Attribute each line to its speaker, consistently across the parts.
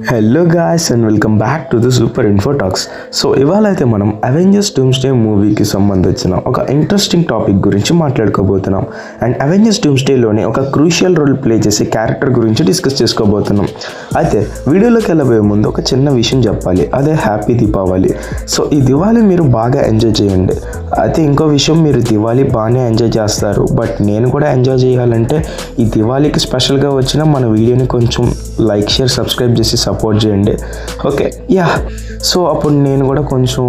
Speaker 1: Hello guys and welcome back to the super info talks so ఇవాళ అయితే మనం Avengers doomsday మూవీకి సంబంధించిన ఒక ఇంట్రెస్టింగ్ టాపిక్ గురించి మాట్లాడుకోబోతున్నాం. అండ్ అవెంజర్స్ డూమ్స్డేలోని ఒక క్రూషియల్ రోల్ ప్లే చేసే క్యారెక్టర్ గురించి డిస్కస్ చేసుకోబోతున్నాం. అయితే వీడియోలోకి వెళ్ళబోయే ముందు ఒక చిన్న విషయం చెప్పాలి. అదే హ్యాపీ దీపావళి సో ఈ దివాళీ మీరు బాగా ఎంజాయ్ చేయండి. అయితే ఇంకో విషయం మీరు దివాళీ బాగానే ఎంజాయ్ చేస్తారు. బట్ నేను కూడా ఎంజాయ్ చేయాలంటే ఈ దివాళీకి స్పెషల్గా వచ్చిన మన వీడియోని కొంచెం లైక్ షేర్ సబ్స్క్రైబ్ చేసి సపోర్ట్ చేయండి. ఓకే యా సో అప్పుడు నేను కూడా కొంచెం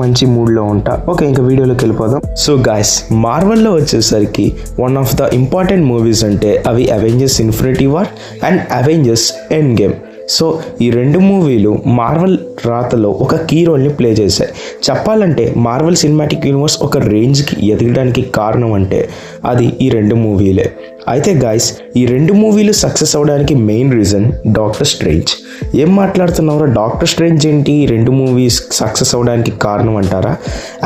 Speaker 1: మంచి మూడ్లో ఉంటా. ఓకే ఇంకా వీడియోలోకి వెళ్ళిపోదాం. సో గాయస్ మార్వల్లో వచ్చేసరికి one of the important movies అంటే అవి Avengers Infinity War and Avengers Endgame so ఈ రెండు మూవీలు మార్వల్ రాతలో ఒక కీ రోల్ని ప్లే చేశాయి. చెప్పాలంటే మార్వల్ సినిమాటిక్ యూనివర్స్ ఒక రేంజ్కి ఎదగడానికి కారణం అంటే అది ఈ రెండు మూవీలే. అయితే గాయస్ ఈ రెండు మూవీలు సక్సెస్ అవడానికి మెయిన్ రీజన్ డాక్టర్ స్ట్రేంజ్ ఏం మాట్లాడుతున్నారో డాక్టర్ స్ట్రేంజ్ ఏంటి? ఈ రెండు మూవీస్ సక్సెస్ అవడానికి కారణం అంటారా?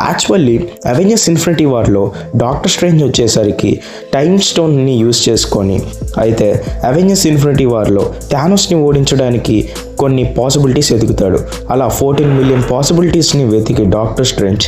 Speaker 1: యాక్చువల్లీ అవెంజర్స్ ఇన్ఫినిటీ వార్లో డాక్టర్ స్ట్రేంజ్ వచ్చేసరికి టైమ్ స్టోన్ని యూజ్ చేసుకొని అయితే అవెంజర్స్ ఇన్ఫినిటీ వార్లో థానోస్ని ఓడించడానికి కొన్ని పాసిబిలిటీస్ వెతుకుతాడు. అలా ఫోర్టీన్ మిలియన్ పాసిబిలిటీస్ని వెతికి Doctor Strange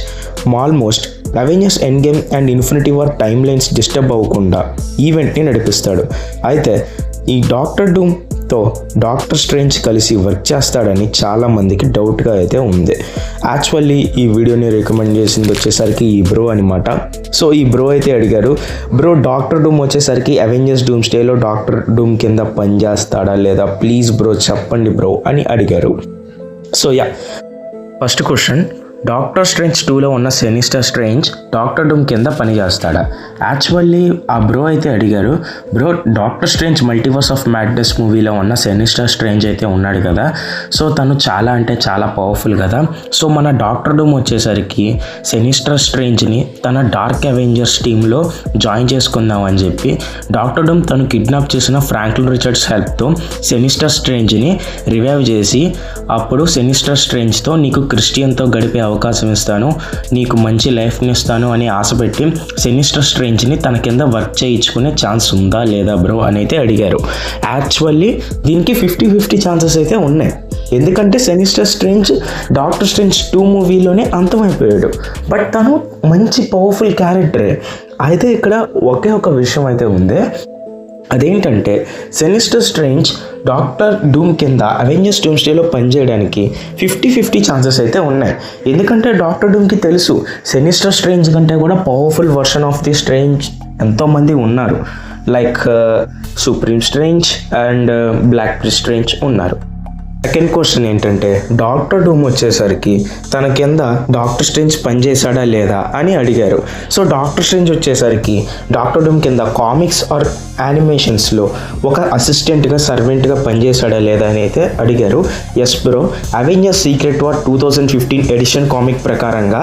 Speaker 1: almost Avengers Endgame and Infinity War timelines disturb అవ్వకుండా ఈవెంట్ని నడిపిస్తాడు. అయితే ఈ డాక్టర్ డూమ్ తో డాక్టర్ స్ట్రేంజ్ కలిసి వర్క్ చేస్తాడని చాలామందికి డౌట్గా అయితే ఉంది. యాక్చువల్లీ ఈ వీడియోని రికమెండ్ చేసింది వచ్చేసరికి ఈ బ్రో అనమాట. సో ఈ బ్రో అయితే అడిగారు బ్రో డాక్టర్ డూమ్ వచ్చేసరికి అవెంజర్స్ డూమ్ స్టేలో డాక్టర్ డూమ్ కింద పనిచేస్తాడా లేదా? ప్లీజ్ బ్రో చెప్పండి బ్రో అని అడిగారు. So yeah first question Doctor Strange టూలో ఉన్న సెనిస్టర్ స్ట్రేంజ్ డాక్టర్ డూమ్ కింద పనిచేస్తాడా? యాక్చువల్లీ ఆ బ్రో అయితే అడిగారు bro Doctor Strange Multiverse of Madness మూవీలో ఉన్న సెనిస్టర్ స్ట్రేంజ్ అయితే ఉన్నాడు కదా? సో తను చాలా అంటే చాలా పవర్ఫుల్ కదా? సో మన డాక్టర్ డూమ్ వచ్చేసరికి సెనిస్టర్ స్ట్రేంజ్ని తన డార్క్ అవెంజర్స్ టీంలో జాయిన్ చేసుకుందాం అని చెప్పి డాక్టర్ డూమ్ తను కిడ్నాప్ చేసిన ఫ్రాంక్లిన్ రిచర్డ్స్ హెల్ప్తో సెనిస్టర్ స్ట్రేంజ్ని రివైవ్ చేసి అప్పుడు సెనిస్టర్ స్ట్రేంజ్తో నీకు క్రిస్టియన్తో గడిపే అవకాశం అవకాశం ఇస్తాను. నీకు మంచి లైఫ్ని ఇస్తాను అని ఆశపెట్టి సెనిస్టర్ స్ట్రేంజ్ని తన కింద వర్క్ చేయించుకునే ఛాన్స్ ఉందా లేదా బ్రో అని అయితే అడిగారు. యాక్చువల్లీ దీనికి ఫిఫ్టీ ఫిఫ్టీ ఛాన్సెస్ అయితే ఉన్నాయి. ఎందుకంటే Sinister Strange Doctor Strange two మూవీలోనే అంతమైపోయాడు. బట్ తను మంచి పవర్ఫుల్ క్యారెక్టరే. అయితే ఇక్కడ ఒకే ఒక విషయం అయితే ఉంది. అదేంటంటే సెనిస్టర్ స్ట్రేంజ్ డాక్టర్ డూమ్ కింద అవెంజర్స్ డూమ్ స్టేలో పనిచేయడానికి ఫిఫ్టీ ఫిఫ్టీ ఛాన్సెస్ అయితే ఉన్నాయి. ఎందుకంటే డాక్టర్ డూమ్కి తెలుసు సెనిస్టర్ స్ట్రేంజ్ కంటే కూడా powerful version of the Strange ఎంతోమంది ఉన్నారు. Like Supreme Strange and Black Strange ఉన్నారు. సెకండ్ క్వశ్చన్ ఏంటంటే డాక్టర్ డూమ్ వచ్చేసరికి తన కింద డాక్టర్ స్ట్రేంజ్ పనిచేశాడా లేదా అని అడిగారు. సో డాక్టర్ స్ట్రేంజ్ వచ్చేసరికి డాక్టర్ డూమ్ కింద కామిక్స్ ఆర్ యానిమేషన్స్లో ఒక అసిస్టెంట్గా సర్వెంట్గా పనిచేశాడా లేదా అని అయితే అడిగారు. Yes bro Avenger secret war two thousand fifteen edition comic ప్రకారంగా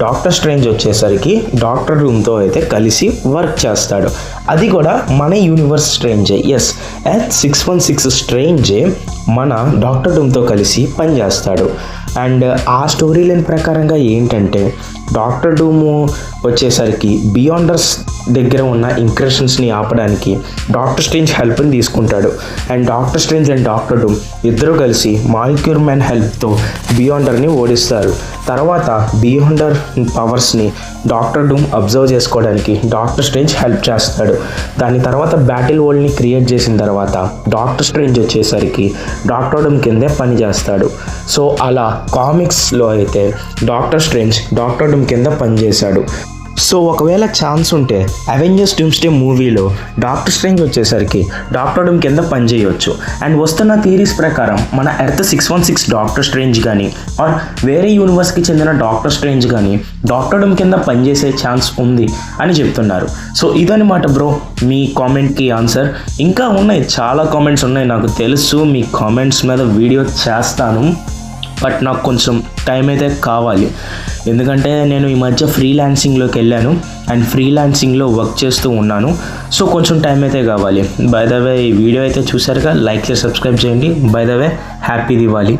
Speaker 1: డాక్టర్ స్ట్రేంజ్ వచ్చేసరికి డాక్టర్ రూమ్తో అయితే కలిసి వర్క్ చేస్తాడు. అది కూడా మన universe స్ట్రేంజే. Yes Earth six one six స్ట్రేంజే మన డాక్టర్ రూమ్తో కలిసి పనిచేస్తాడు. అండ్ ఆ స్టోరీ లైన్ ప్రకారంగా ఏంటంటే డాక్టర్ డూము వచ్చేసరికి బియాండర్స్ దగ్గర ఉన్న ఇంక్రెషన్స్ని ఆపడానికి డాక్టర్ స్ట్రేంజ్ హెల్ప్ని తీసుకుంటాడు. And Doctor Strange and Doctor Doom ఇద్దరు కలిసి మాలిక్యూర్ మ్యాన్ హెల్ప్తో బియాండర్ని ఓడిస్తారు. తర్వాత బియాండర్ పవర్స్ని డాక్టర్ డూమ్ అబ్జర్వ్ చేసుకోవడానికి డాక్టర్ స్ట్రేంజ్ హెల్ప్ చేస్తాడు. దాని తర్వాత బ్యాటిల్ వరల్డ్ని క్రియేట్ చేసిన తర్వాత డాక్టర్ స్ట్రేంజ్ వచ్చేసరికి డాక్టర్ డూమ్ కిందే పని చేస్తాడు. సో అలా కామిక్స్లో అయితే డాక్టర్ స్ట్రేంజ్ డాక్టర్ డూమ్ కింద పనిచేశాడు. సో ఒకవేళ ఛాన్స్ ఉంటే అవెంజర్స్ డూమ్స్డే మూవీలో డాక్టర్ స్ట్రేంజ్ వచ్చేసరికి డాక్టర్ డూమ్ కింద పనిచేయవచ్చు అండ్ వస్తున్న థీరీస్ ప్రకారం మన Earth six one six Doctor Strange కానీ ఆర్ వేరే యూనివర్స్కి చెందిన డాక్టర్ స్ట్రేంజ్ కానీ డాక్టర్ డూమ్ కింద పనిచేసే ఛాన్స్ ఉంది అని చెప్తున్నారు. సో ఇదనమాట బ్రో మీ కామెంట్కి ఆన్సర్ ఇంకా ఉన్నాయి చాలా కామెంట్స్ ఉన్నాయి నాకు తెలుసు మీ కామెంట్స్ మీద వీడియో చేస్తాను. బట్ నాకు కొంచెం టైం అయితే కావాలి. ఎందుకంటే నేను ఈ మధ్య ఫ్రీలాన్సింగ్లోకి వెళ్ళాను అండ్ ఫ్రీలాన్సింగ్లో వర్క్ చేస్తూ ఉన్నాను. సో కొంచెం టైం అయితే కావాలి. బై ద వే ఈ వీడియో అయితే చూసారుగా? లైక్ చేసి సబ్స్క్రైబ్ చేయండి. By the way happy Diwali